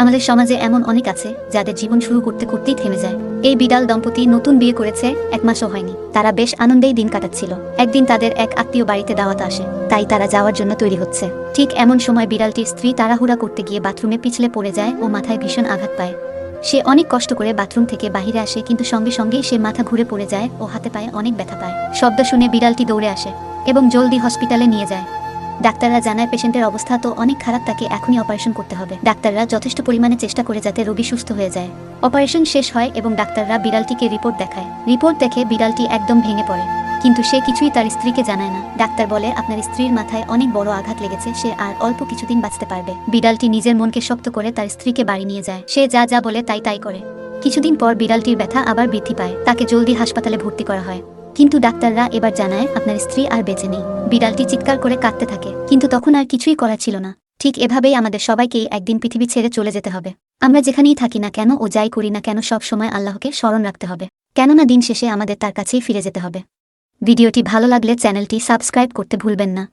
আমাদের সমাজে এমন অনেক আছে যাদের জীবন শুরু করতে করতেই থেমে যায়। এই বিড়াল দম্পতি নতুন বিয়ে করেছে, এক মাসও হয়নি। তারা বেশ আনন্দেই দিন কাটাচ্ছিল। একদিন তাদের এক আত্মীয় বাড়িতে দাওয়াত আসে। তাই তারা যাওয়ার জন্য তৈরি হচ্ছে। ঠিক এমন সময় বিড়ালটির স্ত্রী তাড়াহুড়া করতে গিয়ে বাথরুমে পিছলে পড়ে যায় ও মাথায় ভীষণ আঘাত পায়। সে অনেক কষ্ট করে বাথরুম থেকে বাহিরে আসে, কিন্তু সঙ্গে সঙ্গেই সে মাথা ঘুরে পড়ে যায় ও হাতে পায়ে অনেক ব্যথা পায়। শব্দ শুনে বিড়ালটি দৌড়ে আসে এবং জলদি হসপিটালে নিয়ে যায়। ডাক্তাররা জানায় পেশেন্টের অবস্থা তো অনেক খারাপ, তাকে এখনই অপারেশন করতে হবে। ডাক্তাররা যথেষ্ট পরিমাণে চেষ্টা করে যাতে রোগী সুস্থ হয়ে যায়। অপারেশন শেষ হয় এবং ডাক্তাররা বিড়ালটিকে রিপোর্ট দেখায়। রিপোর্ট দেখে বিড়ালটি একদম ভেঙে পড়ে। কিন্তু সে কিছুই তার স্ত্রীকে জানায় না। ডাক্তার বলে, আপনার স্ত্রীর মাথায় অনেক বড় আঘাত লেগেছে, সে আর অল্প কিছুদিন বাঁচতে পারবে। বিড়ালটি নিজের মনকে শক্ত করে তার স্ত্রীকে বাড়ি নিয়ে যায়। সে যা যা বলে তাই তাই করে। কিছুদিন পর বিড়ালটির ব্যথা আবার বৃদ্ধি পায়। তাকে জলদি হাসপাতালে ভর্তি করা হয়। কিন্তু ডাক্তাররা এবার জানায় আপনার স্ত্রী আর বেঁচে নেই। বিড়ালটি চিৎকার করে কাঁদতে থাকে, কিন্তু তখন আর কিছুই করা ছিল না। ঠিক এভাবেই আমাদের সবাইকেই একদিন পৃথিবী ছেড়ে চলে যেতে হবে। আমরা যেখানেই থাকি না কেন ও যাই করি না কেন সব সময় আল্লাহকে স্মরণ রাখতে হবে। কেননা দিন শেষে আমাদের তার কাছেই ফিরে যেতে হবে। ভিডিওটি ভালো লাগলে চ্যানেলটি সাবস্ক্রাইব করতে ভুলবেন না।